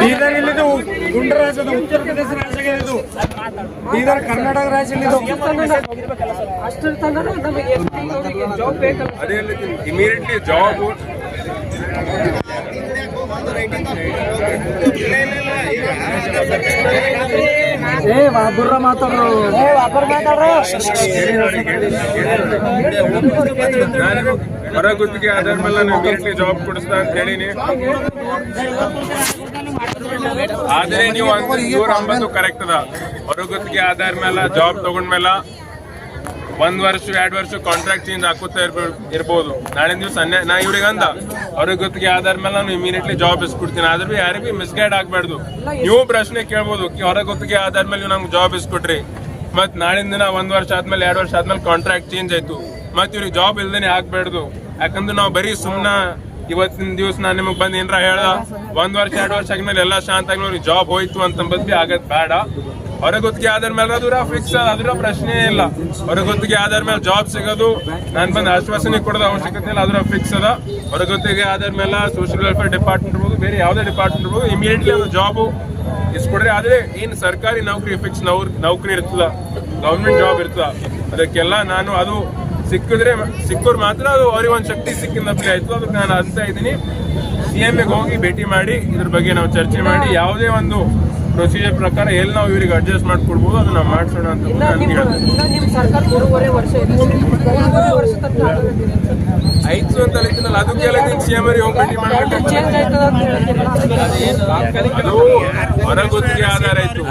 ಬೀದರ್ ಇಲ್ಲಿದು ಗುಂಡ ರಾಜ್ಯದ ಉತ್ತರ ಪ್ರದೇಶ ರಾಜ್ಯ ಇದು. ಬೀದರ್ ಕರ್ನಾಟಕ ರಾಜ್ಯ ಇದು. ಅಷ್ಟರ ತನಕ ನಮಗೆ ಎಸ್ ಟಿ ಅವರಿಗೆ ಮಾತಾಡ್ರು. ಏ ಬುರ್ರ ಮಾತಾಡ್ರು. ಹೊರ ಗುತ್ತಿಗೆ ಆಧಾರ ಮೇಲೆ ನಾನು ಜಾಬ್ ಕೊಡಿಸ್ತಾ ಅಂತ ಹೇಳಿನಿ. ಆದ್ರೆ ನೀವು ನೂರ ಅಂಬತ್ತು ಕರೆಕ್ಟ್ ಅದ. ಹೊರ ಗುತ್ತಿಗೆ ಆಧಾರ ಮೇಲೆ ಜಾಬ್ ತಗೊಂಡ್ಮೇಲೆ ಒಂದ್ ವರ್ಷ, ಎರಡ್ ವರ್ಷ ಕಾಂಟ್ರಾಕ್ಟ್ ಚೇಂಜ್ ಹಾಕುತ್ತಾ ಇರ್ಬೋದು ಇರ್ಬೋದು. ನಾಳೆ ದಿವಸ ನಾ ಇವ್ರಿಗೆ ಅಂದ ಅವ್ರಿಗೆ ಗೊತ್ತಿಗೆ ಆಧಾರ ಮೇಲೆ ನಾನು ಇಮಿಡಿಯೇಟ್ಲಿ ಜಾಬ್ ಇಸ್ಕೊಡ್ತೀನಿ ಆದ್ರೆ ಯಾರಿಗೂ ಮಿಸ್ಗೈಡ್ ಆಗ್ಬಾರ್ದು. ನೀವು ಪ್ರಶ್ನೆ ಕೇಳ್ಬೋದು ಅವ್ರ ಹೊರ ಗೊತ್ತಿಗೆ ಆಧಾರ ಮೇಲೆ ನಮ್ಗೆ ಜಾಬ್ ಇಸ್ಕೊಟ್ರಿ ಮತ್ ನಾಳಿನ ದಿನ ಒಂದ್ ವರ್ಷ ಆದ್ಮೇಲೆ ಎರಡ್ ವರ್ಷ ಆದ್ಮೇಲೆ ಕಾಂಟ್ರಾಕ್ಟ್ ಚೇಂಜ್ ಆಯ್ತು. ಮತ್ ಇವ್ರಿಗೆ ಜಾಬ್ ಇಲ್ದೇನೆ ಆಗ್ಬಾರ್ದು. ಯಾಕಂದ್ರೆ ನಾವು ಬರೀ ಸುಮ್ನ ಇವತ್ತಿನ ದಿವಸ ನಾನು ನಿಮಗೆ ಬಂದು ಏನ್ರ ಹೇಳ, ಒಂದ್ ವರ್ಷ, ಎರಡು ವರ್ಷ ಆದ್ಮೇಲೆ ಎಲ್ಲ ಶಾಂತ ಆಗಿ ಜಾಬ್ ಹೋಯ್ತು ಅಂತ ಬದ್ಲಿ ಆಗದ್ ಬೇಡ. ಹೊರಗುತ್ತಿಗೆ ಆಧಾರ ಮೇಲೆ ಅದರ ಫಿಕ್ಸ್ ಅದರ ಪ್ರಶ್ನೆ ಇಲ್ಲ. ಹೊರಗುತ್ತಿಗೆ ಆಧಾರ ಮೇಲೆ ಜಾಬ್ ಸಿಗೋದು, ನಾನು ಬಂದು ಆಶ್ವಾಸನೆ ಕೊಡೋದು ಅವಶ್ಯಕತೆ ಇಲ್ಲ ಅದರ ಫಿಕ್ಸ್ ಅದ. ಹೊರಗುತ್ತಿಗೆ ಆಧಾರ ಮೇಲೆ ಸೋಷಿಯಲ್ ವೆಲ್ಫೇರ್ ಡಿಪಾರ್ಟ್ಮೆಂಟ್ ಇರ್ಬೋದು, ಬೇರೆ ಯಾವುದೇ ಡಿಪಾರ್ಟ್ಮೆಂಟ್ ಇರ್ಬೋದು ಇಮಿಡಿಯೇಟ್ಲಿ ಅದು ಜಾಬ್ ಇಸ್ಕೊಡ್ರಿ ಆದ್ರೆ ಏನ್ ಸರ್ಕಾರಿ ನೌಕರಿ ಫಿಕ್ಸ್ ನೌಕರಿ ಇರ್ತದ ಗೌರ್ಮೆಂಟ್ ಜಾಬ್ ಇರ್ತದ, ಅದಕ್ಕೆಲ್ಲ ನಾನು ಅದು ಸಿಕ್ಕಿದ್ರೆ, ಸಿಕ್ಕೋರು ಮಾತ್ರ ಅದು ಅವ್ರಿಗೆ ಒಂದು ಶಕ್ತಿ ಸಿಕ್ಕಿನಪ್ಲೆ ಆಯ್ತು. ಅದಕ್ಕೆ ನಾನು ಅಂತ ಇದ್ದೀನಿ. ಸಿ ಎಗೆ ಹೋಗಿ ಭೇಟಿ ಮಾಡಿ, ಇದ್ರ ಬಗ್ಗೆ ನಾವು ಚರ್ಚೆ ಮಾಡಿ, ಯಾವುದೇ ಒಂದು ಪ್ರೊಸೀಜರ್ ಪ್ರಕಾರ ಎಲ್ಲಿ ನಾವು ಇವ್ರಿಗೆ ಅಡ್ಜಸ್ಟ್ ಮಾಡ್ಕೊಡ್ಬೋದು ಅದನ್ನ ಮಾಡ್ಸೋಣ ಅಂತ ಐದು ಅಂತ ಹೇಳ್ತೀನಲ್ಲ ಅದಕ್ಕೆಲ್ಲ ಸಿ ಎಂ ಅವ್ರಿಗೆ ಹೋಗಿ ಭೇಟಿ ಮಾಡ್ಬೇಕು ಚೇಂಜ್ ಆಯ್ತದ ಅಂತ ಅದು ಹೊರ ಗುತ್ತಿಗೆ ಆಧಾರ ಆಯ್ತು.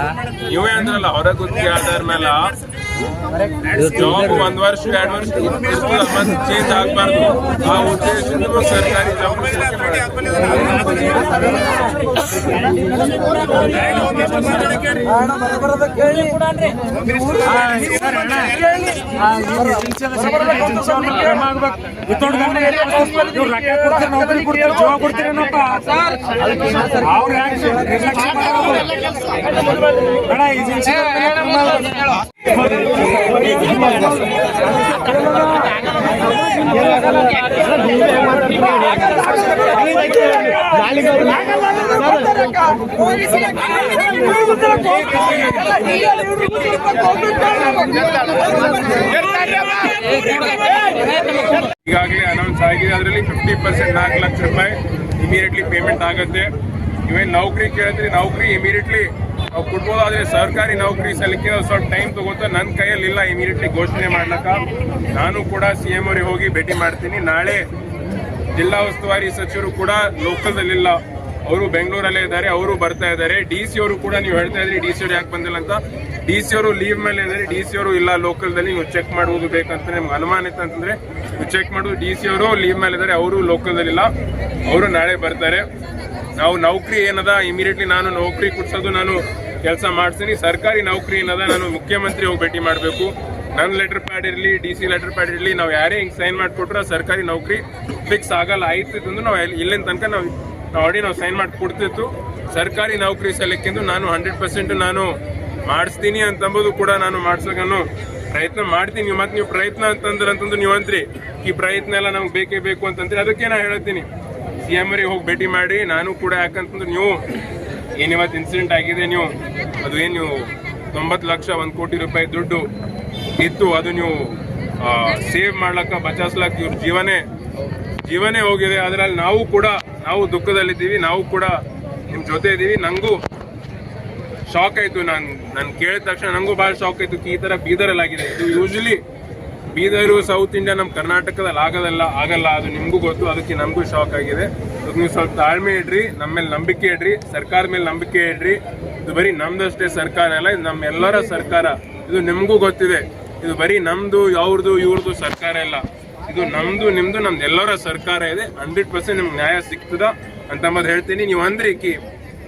ನೀವೇ ಅಂದ್ರಲ್ಲ ಹೊರ ಗುತ್ತಿಗೆ ಆಧಾರ ಮೇಲೆ ಜಾಬ್ ಒಂದ್ ವರ್ಷ ಎರಡು ವರ್ಷ ಮತ್ತೆ ಚೇಂಜ್ ಆಗ್ಬಾರ್ದು ಆ ಉದ್ದೇಶದಿಂದ ಸರ್ಕಾರಿ ಜಾಬ್ ನೌಕರಿ ಕೊಡ್ತಾರೆ ಕೊಡ್ತೀರೇನಪ್ಪ ಅವ್ರ ಈಗಾಗಲೇ ಅನೌನ್ಸ್ ಆಗಿದೆ, ಅದರಲ್ಲಿ ಫಿಫ್ಟಿ ಪರ್ಸೆಂಟ್ ನಾಲ್ಕು ಲಕ್ಷ ರೂಪಾಯಿ ಇಮಿಡಿಯೇಟ್ಲಿ ಪೇಮೆಂಟ್ ಆಗುತ್ತೆ. ಇವೇನು ನೌಕರಿ ಕೇಳಿದ್ರೆ ನೌಕರಿ ಇಮಿಡಿಯೇಟ್ಲಿ ನಾವು ಕೊಡ್ಬೋದು, ಆದರೆ ಸರ್ಕಾರಿ ನೌಕರಿ ಸಲ್ಲಿಕೆ ಸ್ವಲ್ಪ ಟೈಮ್ ತಗೋತಾ ನನ್ನ ಕೈಯಲ್ಲಿಲ್ಲ ಇಮಿಡಿಯೇಟ್ಲಿ ಘೋಷಣೆ ಮಾಡ್ಲಕ್ಕ. ನಾನು ಕೂಡ ಸಿ ಎಂ ಅವ್ರಿಗೆ ಹೋಗಿ ಭೇಟಿ ಮಾಡ್ತೀನಿ. ನಾಳೆ ಜಿಲ್ಲಾ ಉಸ್ತುವಾರಿ ಸಚಿವರು ಕೂಡ ಲೋಕಲ್ದಲ್ಲಿಲ್ಲ ಅವರು ಬೆಂಗಳೂರಲ್ಲೇ ಇದ್ದಾರೆ, ಅವರು ಬರ್ತಾ ಇದ್ದಾರೆ. ಡಿ ಸಿ ಅವರು ಕೂಡ ನೀವು ಹೇಳ್ತಾ ಇದ್ರಿ ಡಿ ಸಿ ಅವರು ಯಾಕೆ ಬಂದಿಲ್ಲ ಅಂತ. ಡಿ ಸಿ ಅವರು ಲೀವ್ ಮೇಲೆ ಇದ್ದಾರೆ ಡಿ ಸಿ ಅವರು ಇಲ್ಲ ಲೋಕಲ್ದಲ್ಲಿ ನೀವು ಚೆಕ್ ಮಾಡುವುದು ಬೇಕಂತ ನಿಮ್ಗೆ ಅನುಮಾನ ಇತ್ತು ಅಂತಂದ್ರೆ ನೀವು ಚೆಕ್ ಮಾಡುವುದು ಡಿ ಸಿ ಅವರು ಲೀವ್ ಮೇಲೆ ಇದ್ದಾರೆ, ಅವರು ಲೋಕಲ್ದಲ್ಲಿಲ್ಲ ಅವರು ನಾಳೆ ಬರ್ತಾರೆ. ನಾವು ನೌಕರಿ ಏನದ? ಇಮಿಡಿಯೇಟ್ಲಿ ನಾನು ನೌಕರಿ ಕೊಡ್ಸೋದು ನಾನು ಕೆಲಸ ಮಾಡ್ತೀನಿ. ಸರ್ಕಾರಿ ನೌಕರಿ ಏನದ? ನಾನು ಮುಖ್ಯಮಂತ್ರಿ ಹೋಗಿ ಭೇಟಿ ಮಾಡಬೇಕು. ನನ್ನ ಲೆಟರ್ ಪ್ಯಾಡ್ ಇರಲಿ ಡಿ ಸಿ ಲೆಟರ್ ಪ್ಯಾಡ್ ಇರಲಿ, ನಾವು ಯಾರೇ ಹಿಂಗೆ ಸೈನ್ ಮಾಡಿಕೊಟ್ರೆ ಸರ್ಕಾರಿ ನೌಕರಿ ಫಿಕ್ಸ್ ಆಗಲ್ಲ. ಆಯ್ತು ಅಂದ್ರೆ ನಾವು ಇಲ್ಲಿನ ತನಕ ನಾವು ಆಲ್ರೆಡಿ ನಾವು ಸೈನ್ ಮಾಡಿ ಕೊಡ್ತಿತ್ತು. ಸರ್ಕಾರಿ ನೌಕರಿ ಸಲಕ್ಕೆಂದು ನಾನು ಹಂಡ್ರೆಡ್ ಪರ್ಸೆಂಟ್ ನಾನು ಮಾಡಿಸ್ತೀನಿ ಅಂತಂಬುದು ಕೂಡ ನಾನು ನಾನು ಪ್ರಯತ್ನ ಮಾಡ್ತೀನಿ. ಮತ್ತೆ ನೀವು ಪ್ರಯತ್ನ ಅಂತಂದ್ರೆ ಅಂತಂದು ನೀವು ಈ ಪ್ರಯತ್ನ ಎಲ್ಲ ನಮ್ಗೆ ಬೇಕೇ ಬೇಕು ಅಂತಂದ್ರೆ ಅದಕ್ಕೆ ನಾನು ಹೇಳ್ತೀನಿ. ಸಿ ಎಂ ಅವರಿಗೆ ಹೋಗಿ ಭೇಟಿ ಮಾಡಿ, ನಾನು ಕೂಡ ಯಾಕಂತಂದ್ರೆ ನೀವು ಏನು ಇವತ್ತು ಇನ್ಸಿಡೆಂಟ್ ಆಗಿದೆ, ನೀವು ಅದು ಏನು ನೀವು ತೊಂಬತ್ತು ಲಕ್ಷ, ಒಂದು ಕೋಟಿ ರೂಪಾಯಿ ದುಡ್ಡು ಇತ್ತು, ಅದು ನೀವು ಸೇವ್ ಮಾಡ್ಲಕ್ಕ ಬಚಾಸ್ಲಕ್ಕ ಇವ್ರ ಜೀವನೇ ಜೀವನೇ ಹೋಗಿದೆ. ಅದರಲ್ಲಿ ನಾವು ಕೂಡ, ನಾವು ದುಃಖದಲ್ಲಿದ್ದೀವಿ, ನಾವು ಕೂಡ ನಿಮ್ಮ ಜೊತೆ ಇದ್ದೀವಿ ನನಗೂ ಶಾಕ್ ಆಯಿತು. ನಾನು ನಾನು ಕೇಳಿದ ತಕ್ಷಣ ನನಗೂ ಭಾಳ ಶಾಕ್ ಆಯಿತು. ಈ ಥರ ಬೀದರಲ್ಲಾಗಿದೆ. ಇದು ಯೂಶಲಿ ಬೀದರು ಸೌತ್ ಇಂಡಿಯಾ ನಮ್ಮ ಕರ್ನಾಟಕದಲ್ಲಿ ಆಗೋದಲ್ಲ ಆಗಲ್ಲ, ಅದು ನಿಮಗೂ ಗೊತ್ತು, ಅದಕ್ಕೆ ನಮಗೂ ಶಾಕ್ ಆಗಿದೆ. ಅದಕ್ಕೆ ನೀವು ಸ್ವಲ್ಪ ತಾಳ್ಮೆ ಇಡ್ರಿ ನಮ್ಮ ಮೇಲೆ ನಂಬಿಕೆ ಇಡ್ರಿ, ಸರ್ಕಾರ ಮೇಲೆ ನಂಬಿಕೆ ಇಡ್ರಿ. ಇದು ಬರೀ ನಮ್ದಷ್ಟೇ ಸರ್ಕಾರ ಅಲ್ಲ, ಇದು ನಮ್ಮೆಲ್ಲರ ಸರ್ಕಾರ. ಇದು ನಿಮಗೂ ಗೊತ್ತಿದೆ. ಇದು ಬರೀ ನಮ್ಮದು ಅವ್ರದ್ದು ಇವ್ರದ್ದು ಸರ್ಕಾರ ಇಲ್ಲ. ಇದು ನಮ್ಮದು ನಿಮ್ಮದು ನಮ್ದು ಎಲ್ಲರ ಸರ್ಕಾರ ಇದೆ. ಹಂಡ್ರೆಡ್ ಪರ್ಸೆಂಟ್ ನಿಮ್ಗೆ ನ್ಯಾಯ ಸಿಗ್ತದ ಅಂತಂಬದು ಹೇಳ್ತೀನಿ. ನೀವು ಅಂದ್ರಿ ಕಿ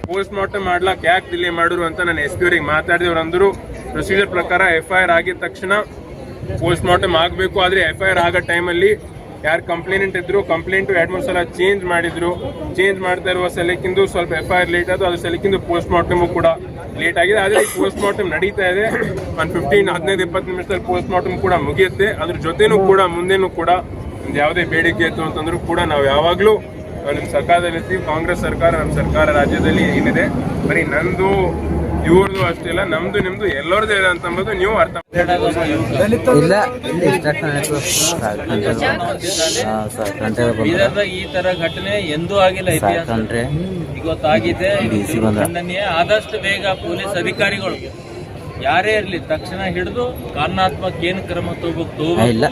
ಪೋಸ್ಟ್ ಮಾರ್ಟಮ್ ಮಾಡ್ಲಾಕ್ ಯಾಕೆ ಡಿಲೇ ಮಾಡಿದ್ರು ಅಂತ ನಾನು ಎಸ್ ಪಿ ಅವ್ರಿಗೆ ಮಾತಾಡಿದವ್ರು ಅಂದರು ಪ್ರೊಸೀಜರ್ ಪ್ರಕಾರ ಎಫ್ ಐ ಆರ್ ಆಗಿದ ತಕ್ಷಣ ಪೋಸ್ಟ್ ಮಾರ್ಟಮ್ ಆಗಬೇಕು. ಆದರೆ ಎಫ್ ಐ ಆರ್ ಆಗೋ ಟೈಮಲ್ಲಿ ಯಾರು ಕಂಪ್ಲೇಂಟ್ ಇದ್ರು, ಕಂಪ್ಲೇಂಟು ಎರಡು ಮೂರು ಸಲ ಚೇಂಜ್ ಮಾಡಿದ್ರು. ಚೇಂಜ್ ಮಾಡ್ತಾ ಇರುವ ಸಲಕ್ಕಿಂದು ಸ್ವಲ್ಪ ಎಫ್ ಐ ಆರ್ ಲೇಟ್ ಆಯಿತು. ಅದ್ರ ಸಲಕ್ಕಿಂದು ಪೋಸ್ಟ್ ಮಾರ್ಟಮು ಕೂಡ ಲೇಟ್ ಆಗಿದೆ. ಆದರೆ ಪೋಸ್ಟ್ ಮಾರ್ಟಮ್ ನಡೀತಾ ಇದೆ. ಒಂದು ಫಿಫ್ಟೀನ್ ಹದಿನೈದು, ಇಪ್ಪತ್ತು ನಿಮಿಷದಲ್ಲಿ ಪೋಸ್ಟ್ ಮಾರ್ಟಮ್ ಕೂಡ ಮುಗಿಯುತ್ತೆ. ಅದ್ರ ಜೊತೆನೂ ಕೂಡ ಮುಂದೆನೂ ಕೂಡ ಒಂದು ಯಾವುದೇ ಬೇಡಿಕೆ ಇತ್ತು ಅಂತಂದ್ರೂ ಕೂಡ ನಾವು ಯಾವಾಗಲೂ ನಿಮ್ಮ ಸರ್ಕಾರದಲ್ಲಿ ಕಾಂಗ್ರೆಸ್ ಸರ್ಕಾರ ನಮ್ಮ ಸರ್ಕಾರ ರಾಜ್ಯದಲ್ಲಿ ಏನಿದೆ. ಬರೀ ನಂದು ಇವ್ರದ್ದು ಅಷ್ಟಿಲ್ಲ ನಮ್ದು ನಿಮ್ದು ಎಲ್ಲರದ್ದು ಇದೆ ಅಂತಂಬುದು ನೀವು ಅರ್ಥ ಇಲ್ಲ ಇಲ್ಲಿ ಬೀದರ್ದಾಗ ಈ ತರ ಘಟನೆ ಎಂದೂ ಆಗಿಲ್ಲ ಕಂಟ್ರಿ ಇವತ್ತಾಗಿದೆ ಖಂಡನೀಯ. ಆದಷ್ಟು ಬೇಗ ಪೊಲೀಸ್ ಅಧಿಕಾರಿಗಳು. ಯಾರೇ ಇರಲಿ ತಕ್ಷಣ ಹಿಡಿದು ಕಾನೂನಾತ್ಮಕ ಏನು ಕ್ರಮ ತಗೋಬೇಕು ತಗೋಬೇಕು. ಇಲ್ಲ.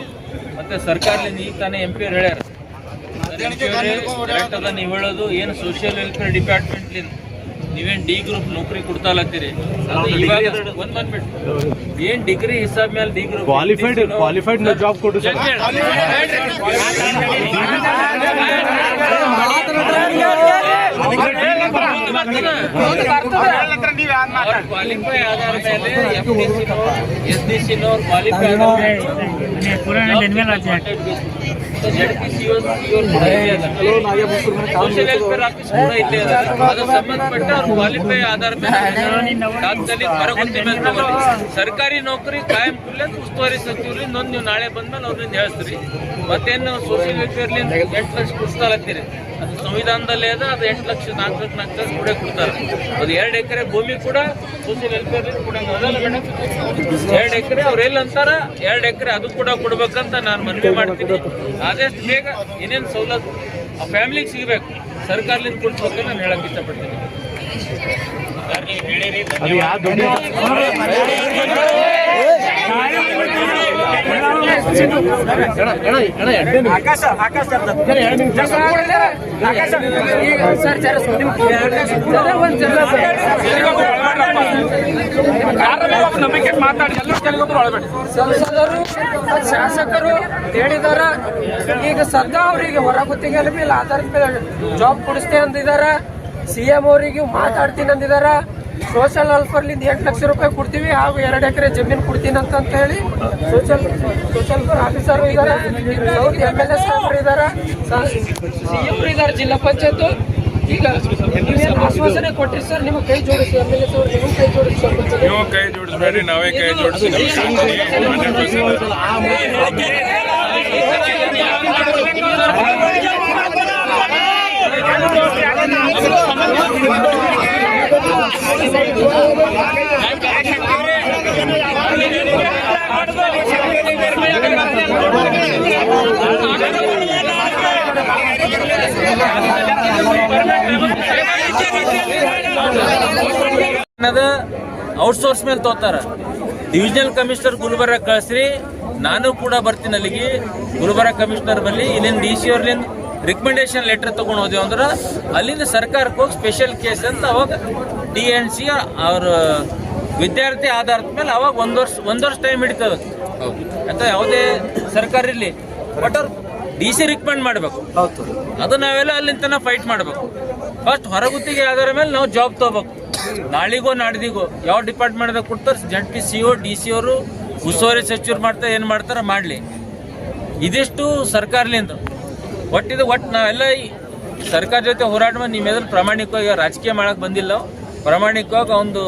ಮತ್ತೆ ಸರ್ಕಾರದಿಂದ ಈಗ ತಾನೇ ಎಂ ಪಿ ಅವ್ರು ಹೇಳ್ಯಾರ. ನೀವು ಹೇಳೋದು ಏನು ಸೋಷಿಯಲ್ ವೆಲ್ಫೇರ್ ಡಿಪಾರ್ಟ್ಮೆಂಟ್ಲಿಂದ ನೀವೇನ್ ಡಿ ಗ್ರೂಪ್ ನೌಕರಿ ಕೊಡ್ತಾ ಇಲ್ಲತ್ತೀರಿ ಇವಾಗ ಒಂದ್ ಬಂದ್ಬಿಟ್ಟು. ಏನ್ ಡಿಗ್ರಿ ಹಿಸಾಬ್ ಮೇಲೆ D group qualified qualified job ಕೊಡು ಕ್ವಾಲಿಫೈ ಆಧಾರದ ಮೇಲೆ S D C qualify social welfare office ಕೂಡ ಇಲ್ಲೇ ಅದ ಅದು ಸಂಬಂಧಪಟ್ಟ ಅವ್ರ ಕ್ವಾಲಿಫೈ ಆಧಾರ ಮೇಲೆ ತಾತ್ಕಾಲಿಕ ಹೊರಗುತ್ತಿ ಮೇಲೆ ತಗೊಳ್ಳಿ ಸರ್ಕಾರಿ ನೌಕರಿ ಕಾಯಂ ಕುಲ್ಲ ಉಸ್ತುವಾರಿ ಸಚಿವರಿಂದ ಒಂದು ನೀವು ನಾಳೆ ಬಂದ್ಮೇಲೆ ಅವ್ರಿಂದ ಹೇಳ್ತೀರಿ ಮತ್ತೇನು ಸೋಷಿಯಲ್ ವೆಲ್ಫೇರ್ಲಿಂದ ಎಂಟು ಲಕ್ಷ ಕೊಡ್ತಾಲತ್ತೀರಿ ಅದು ಸಂವಿಧಾನದಲ್ಲೇ ಅದ ಅದು ಎಂಟು ಲಕ್ಷ ನಾಲ್ಕು ಲಕ್ಷ ನಾಲ್ಕು ಲಕ್ಷ ಕೂಡ ಕೊಡ್ತಾರೆ ಅದು ಎರಡು ಎಕರೆ ಭೂಮಿ ಕೂಡ ಸೋಷಿಯಲ್ ವೆಲ್ಫೇರ್ ಕೂಡ ಎರಡು ಎಕರೆ ಅವ್ರು ಎಲ್ಲಿ ಅಂತಾರ ಎರಡು ಎಕರೆ ಅದು ಕೂಡ ಕೊಡ್ಬೇಕಂತ ನಾನು ಮನವಿ ಮಾಡ್ತೀನಿ ಆದಷ್ಟು ಬೇಗ ಏನೇನು ಸವಲತ್ತು ಆ ಫ್ಯಾಮಿಲಿಗೆ ಸಿಗಬೇಕು ಸರ್ಕಾರದಿಂದ ಕೊಡ್ಬೇಕು ನಾನು ಹೇಳಕ್ ಇಷ್ಟಪಡ್ತೀನಿ ಹೇಳಿರಿ ಆಕಾಶ ಆಕಾಶ ನಂಬಿಕೆ ಮಾತಾಡಿ ಎಲ್ಲರೂ ಕೆಲವೊಬ್ಬರು ಒಳಬೇಡಿ ಸಂಸದರು ಶಾಸಕರು ಹೇಳಿದಾರ, ಈಗ ಸದ್ಯ ಅವರಿಗೆ ಹೊರ ಗುತ್ತಿಗೆ ಮೇಲೆ ಆಧಾರದ ಮೇಲೆ ಜಾಬ್ ಕೊಡಿಸ್ತೇ ಅಂದಿದಾರ. ಸಿ ಎಂ ಅವರಿಗೆ ಮಾತಾಡ್ತೀನಿ ಅಂದಿದಾರ. ಸೋಷಲ್ ವೆಲ್ಫೇರ್ಲಿಂದ ಎಂಟು ಲಕ್ಷ ರೂಪಾಯಿ ಕೊಡ್ತೀವಿ ಹಾಗೂ ಎರಡು ಎಕರೆ ಜಮೀನು ಕೊಡ್ತೀನಿ ಅಂತ ಅಂತ ಹೇಳಿ ಸೋಷಿಯಲ್ ಸೋಷಲ್ ಆಫೀಸರ್ ಇದ್ದಾರೆ ಸೌತ್ ಎಂ ಎಲ್ ಎಸ್ ಅವರು ಇದ್ದಾರೆ ಸಿ ಎಂ ಜಿಲ್ಲಾ ಪಂಚಾಯತ್ ಈಗ ನೀವೇನು ಆಶ್ವಾಸನೆ ಕೊಟ್ಟಿರಿ ಸರ್ ನಿಮ್ಮ ಕೈ ಜೋಡಿಸಿ ಎಂ ಎಲ್ ಎಸ್ ಅವರು ನಿಮ್ಮ ಕೈ ಜೋಡಿಸಿ ಸರ್ ನೀವು ಕೈ ಜೋಡಿಸಬೇಡಿ ನಾವೇ ಕೈ ಜೋಡಿಸ್ತೀವಿ ಔಟ್ಸೋರ್ಸ್ ಮೇಲೆ ತೋತಾರ. ಡಿವಿಷನಲ್ ಕಮಿಷನರ್ ಗುಲ್ಬರ್ಗ ಕಳಿಸ್ರಿ, ನಾನು ಕೂಡ ಬರ್ತೀನಿ ಅಲ್ಲಿಗೆ. ಗುಲ್ಬರ್ಗ ಕಮಿಷನರ್ ಬಲ್ಲಿ ಇಲ್ಲಿಂದ ಡಿ ಸಿ ಅವ್ರಲಿಂದ ರಿಕಮೆಂಡೇಶನ್ ಲೆಟರ್ ತಗೊಂಡು ಹೋದೆವು ಅಂದ್ರೆ ಅಲ್ಲಿಂದ ಸರ್ಕಾರಕ್ಕೆ ಹೋಗಿ ಸ್ಪೆಷಲ್ ಕೇಸ್ ಅಂತ ಅವಾಗ ಡಿ ಎನ್ ಸಿ ಅವ್ರ ವಿದ್ಯಾರ್ಥಿ ಆಧಾರದ ಮೇಲೆ ಅವಾಗ ಒಂದು ವರ್ಷ ಒಂದು ವರ್ಷ ಟೈಮ್ ಹಿಡಿತದ. ಅಂತ ಯಾವುದೇ ಸರ್ಕಾರ ಇರಲಿ. ಬಟ್ ಅವ್ರು ಡಿ ಸಿ ರಿಕಮೆಂಡ್ ಮಾಡಬೇಕು. ಅದು ನಾವೆಲ್ಲ ಅಲ್ಲಿಂದ ಫೈಟ್ ಮಾಡಬೇಕು. ಫಸ್ಟ್ ಹೊರಗುತ್ತಿಗೆ ಆಧಾರ ಮೇಲೆ ನಾವು ಜಾಬ್ ತಗೋಬೇಕು. ನಾಳಿಗೋ ನಾಡ್ದಿಗೋ ಯಾವ ಡಿಪಾರ್ಟ್ಮೆಂಟ್ದಾಗ ಕೊಡ್ತಾರೆ Z P C O D C ಅವರು ಉಸ್ತುವಾರಿ ಸಚಿವರು ಮಾಡ್ತಾರೆ ಏನು ಮಾಡ್ತಾರೆ ಮಾಡಲಿ. ಇದಿಷ್ಟು ಸರ್ಕಾರಲಿಂದ. ಒಟ್ಟಿದ ಒಟ್ಟು ನಾವೆಲ್ಲ ಈ ಸರ್ಕಾರ ಜೊತೆ ಹೋರಾಟ ಮಾಡಿ ನಿಮ್ಮೆಲ್ಲರೂ ಪ್ರಾಮಾಣಿಕವಾಗಿ ರಾಜಕೀಯ ಮಾಡಕ್ಕೆ ಬಂದಿಲ್ಲ. ಪ್ರಾಮಾಣಿಕವಾಗಿ ಒಂದು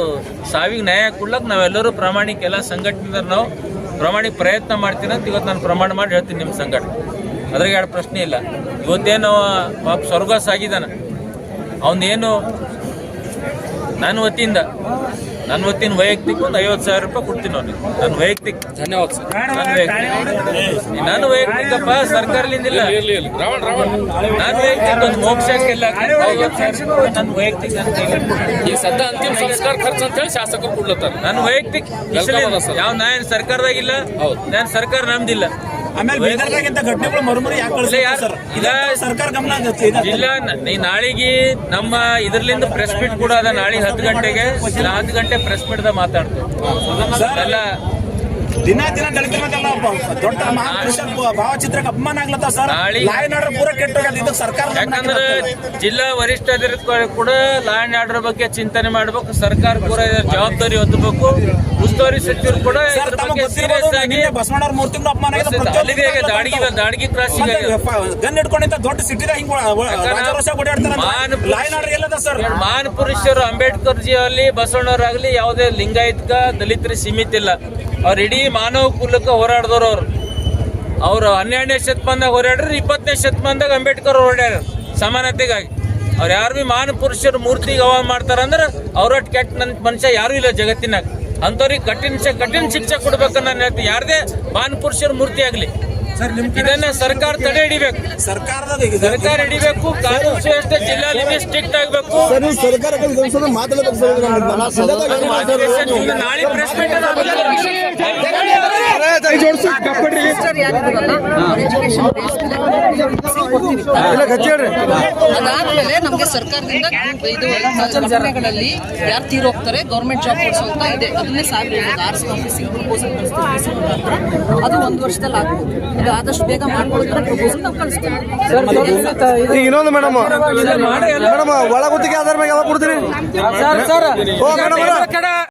ಸಾವಿಗೆ ನ್ಯಾಯ ಕೊಡ್ಲಕ್ಕೆ ನಾವೆಲ್ಲರೂ ಪ್ರಾಮಾಣಿಕ ಎಲ್ಲ ಸಂಘಟನೆ ನಾವು ಪ್ರಾಮಾಣಿಕ ಪ್ರಯತ್ನ ಮಾಡ್ತೀನಿ ಅಂತ ಇವತ್ತು ನಾನು ಪ್ರಮಾಣ ಮಾಡಿ ಹೇಳ್ತೀನಿ ನಿಮ್ಮ ಸಂಘಟನೆ. ಅದ್ರಾಗ ಎರಡು ಪ್ರಶ್ನೆ ಇಲ್ಲ. ಇವತ್ತೇನು ಪಾಪ ಸ್ವರ್ಗ ಸಾಗಿದ್ದಾನೆ ಅವನೇನು ನನ್ನ ವತಿಯಿಂದ ನನ್ನ ವತಿಯಿಂದ ವೈಯಕ್ತಿಕ ಒಂದು ಐವತ್ತು ಸಾವಿರ ರೂಪಾಯಿ ಕೊಡ್ತೀನಿ ಅವ್ನಿಗೆ. ನನ್ನ ವೈಯಕ್ತಿಕ. ಧನ್ಯವಾದ ಸರ್. ನನ್ನ ವೈಯಕ್ತಿಕ. ಸರ್ಕಾರಲಿಂದ ಇಲ್ಲ. ನಾನು ವೈಯಕ್ತಿಕ ಒಂದು ಮೋಕ್ಷಕ್ಕೆಲ್ಲ ನನ್ನ ವೈಯಕ್ತಿಕ ಈ ಸದ್ದ ಅಂತಿಮ ಸಂಸ್ಕಾರ ಖರ್ಚು ಅಂತ ಹೇಳಿ ಶಾಸಕರು ಕೊಡ್ಲತ್ತಾರ. ನನ್ನ ವೈಯಕ್ತಿಕ ಯಾವ ನಾನು ಸರ್ಕಾರದಾಗಿಲ್ಲ ನಾನು ಸರ್ಕಾರ ನಮ್ದಿಲ್ಲ. ಆಮೇಲೆ ಬೀದರ್ದಾಗಿಂತ ಘಟನೆಗಳು ಮರುಮರಿ ಯಾಕೆ ಸರ್? ಇಲ್ಲ ಸರ್ಕಾರ ಗಮನ ಇಲ್ಲ ನೀ ನಾಳೆಗೆ ನಮ್ಮ ಇದ್ರಲಿಂದ ಪ್ರೆಸ್ ಮೀಟ್ ಕೂಡ ಅದ ನಾಳೆ ಹತ್ತು ಗಂಟೆಗೆ ಇಲ್ಲ ಹತ್ತು ಗಂಟೆ ಪ್ರೆಸ್ ಮೀಟ್ದ ಮಾತಾಡ್ತೇವೆ. ಎಲ್ಲ ದಿನ ದಿನ ದಲಿತರಿಗೆಲ್ಲ ದೊಡ್ಡ ಮಹಾಪುರುಷ ಭಾವಚಿತ್ರಕ್ಕೆ ಅಪಮಾನ ಆಗ್ಲತ್ತ sir? Law and law order ಪೂರ ಕೆಟ್ಟೋಗ್ಯದ ಇದಕ್ಕೆ ಸರ್ಕಾರ ಯಾಕಂದ್ರೆ ಜಿಲ್ಲಾ ವರಿಷ್ಠ ಅಧಿಕಾರಿ ಕೂಡ ಲಾಯನ್ ಆರ್ಡರ್ ಬಗ್ಗೆ ಚಿಂತನೆ ಮಾಡ್ಬೇಕು. ಸರ್ಕಾರ ಕೂಡ ಜವಾಬ್ದಾರಿ ಹೊತ್ತಬೇಕು. ಉಸ್ತುವಾರಿ ಸಚಿವರು ಕೂಡ ಬಸವಣ್ಣವ್ರ ಮೂರ್ತಿ ಅಪಮಾನ ದಾಡಿಗೆ ದಾಡಿಗೆ ಕ್ರಾಸಿಂಗ್ ಗನ್ ಇಟ್ಕೊಂಡಿದ್ದ ದೊಡ್ಡ ಸಿಟಿದಾಗ ಹಿಂಗ್ ಲೈನ್ ಆರ್ಡರ್ ಎಲ್ಲದ ಸರ್? ಮಾನ್ ಪುರುಷರು ಅಂಬೇಡ್ಕರ್ ಜಿ ಅಲ್ಲಿ ಬಸವಣ್ಣವ್ರಾಗ್ಲಿ ಯಾವುದೇ ಲಿಂಗಾಯತ್ಕ ದಲಿತರ ಸೀಮಿತ ಇಲ್ಲ. ಅವ್ರ ಇಡೀ ಮಾನವ ಕುಲಕ್ಕೆ ಹೋರಾಡಿದವ್ರು ಅವ್ರು. ಅವರು ಹನ್ನೆರಡನೇ ಶತಮಾನದಾಗ ಹೋರಾಡ್ರಿ, ಇಪ್ಪತ್ತನೇ ಶತಮಾನದಾಗ ಅಂಬೇಡ್ಕರ್ ಹೋರಾಡ್ಯಾರ ಸಮಾನತೆಗಾಗಿ. ಅವ್ರು ಯಾರು ಭೀ ಮಾನ ಪುರುಷರು ಮೂರ್ತಿಗೆ ಅವ ಮಾಡ್ತಾರಂದ್ರೆ ಅವ್ರಟ್ ಕೆಟ್ಟ ನನ್ನ ಮನುಷ್ಯ ಯಾರು ಇಲ್ಲ ಜಗತ್ತಿನಾಗ. ಅಂಥವ್ರಿಗೆ ಕಠಿಣ ಕಠಿಣ ಶಿಕ್ಷೆ ಕೊಡ್ಬೇಕನ್ನ ನಾನು ಹೇಳ್ತೀನಿ ಯಾರದೇ ಮಾನ ಪುರುಷರು ಮೂರ್ತಿ ಆಗ್ಲಿ. ಇದನ್ನ ಸರ್ಕಾರ ತಡೆ ಹಿಡಿಬೇಕು ಸರ್ಕಾರ ಹಿಡಿಬೇಕು ಕಾನೂನು ಸುವ್ಯವಸ್ಥೆ ಜಿಲ್ಲೆಯಲ್ಲಿ ಸ್ಟ್ರಿಕ್ಟ್ ಆಗಬೇಕು ನಾಳೆ ಪ್ರೆಸ್ ಮೀಟ್ ಅದಾದ್ಮೇಲೆ ನಮ್ಗೆ ಸರ್ಕಾರದಿಂದ ಇದು ಘಟನೆಗಳಲ್ಲಿ ಯಾರು ತೀರೋಗ್ತಾರೆ ಗೌರ್ಮೆಂಟ್ ಜಾಬ್ ಕೊಡಿಸೋ ಅಂತ ಇದೆ. ಅದನ್ನೇ ಸಾಕು ಆರ್ ಸಿ ಆಫೀಸಿಗೆ ಪ್ರಪೋಸಲ್ ಕಳಿಸ್ತೀವಿ ಅದು ಒಂದು ವರ್ಷದಲ್ಲಿ ಆಗ್ಬೋದು. ಇದು ಆದಷ್ಟು ಬೇಗ ಮಾಡ್ಕೊಳ್ಳೋದ್ರ ಪ್ರಪೋಸಲ್ ನಾವು ಕಳಿಸ್ತೀವಿ. ಈಗ ಇನ್ನೊಂದು ಮೇಡಮ್. ಮೇಡಮ್ ಒಳಗುತ್ತಿಗೆ ಆಧಾರ ಮೇಲೆ ಯಾವಾಗ ಕೊಡ್ತೀರಿ?